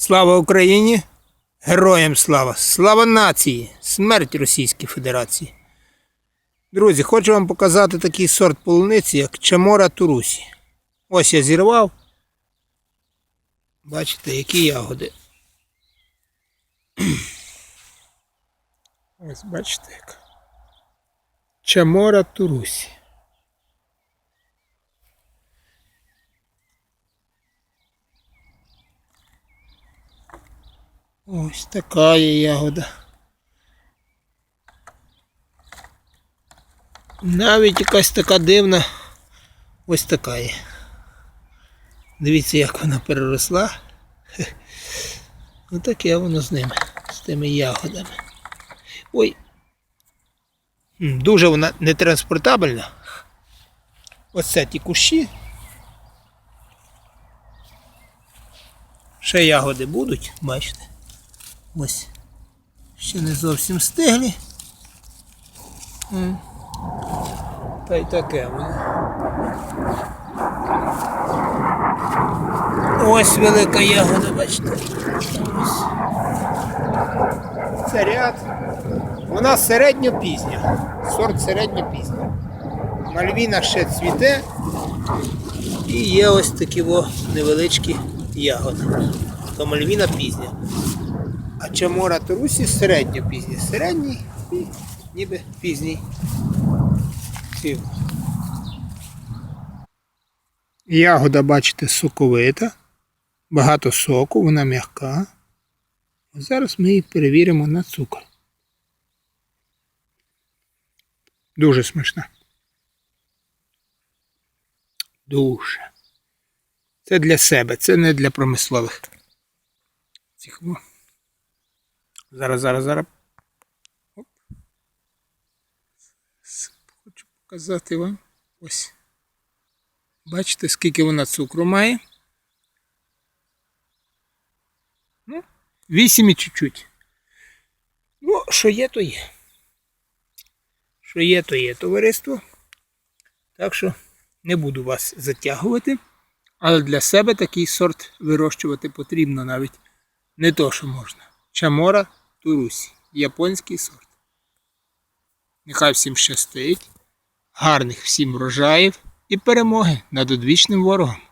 Слава Україні! Героям слава! Слава нації! Смерть Російській Федерації! Друзі, хочу вам показати такий сорт полуниці, як Чамора Турусі. Ось я зірвав. Бачите, які ягоди. Ось бачите як. Чамора Турусі. Ось така є ягода. Навіть якась така дивна. Ось така є. Дивіться, як вона переросла. Хе. Отаке воно з ними, з тими ягодами. Ой. Дуже вона нетранспортабельна. Оце ті кущі. Ще ягоди будуть, бачите. Ось. Ще не зовсім стиглі. Та й таке воно. Ось велика ягода, бачите. Ось. Це ряд. Вона середньопізня. Сорт середньопізня. Мальвіна ще цвіте. І є ось такі во невеличкі ягоди. То мальвіна пізня. А Чамора Турусі середньо пізній. Середній і ніби пізній. Цвіт. Ягода, бачите, соковита, багато соку, вона м'яка. Зараз ми її перевіримо на цукор. Дуже смачна. Дуже. Це для себе, це не для промислових. Цих во. Зараз, зараз, зараз. Оп. Хочу показати вам. Ось. Бачите, скільки вона цукру має? Ну, 8 і чуть-чуть. Ну, що є, то є. Що є, то є товариство. Так що не буду вас затягувати. Але для себе такий сорт вирощувати потрібно навіть не то, що можна. Чамора Турусі. Японський сорт. Нехай всім щастить. Гарних всім врожаїв і перемоги над одвічним ворогом.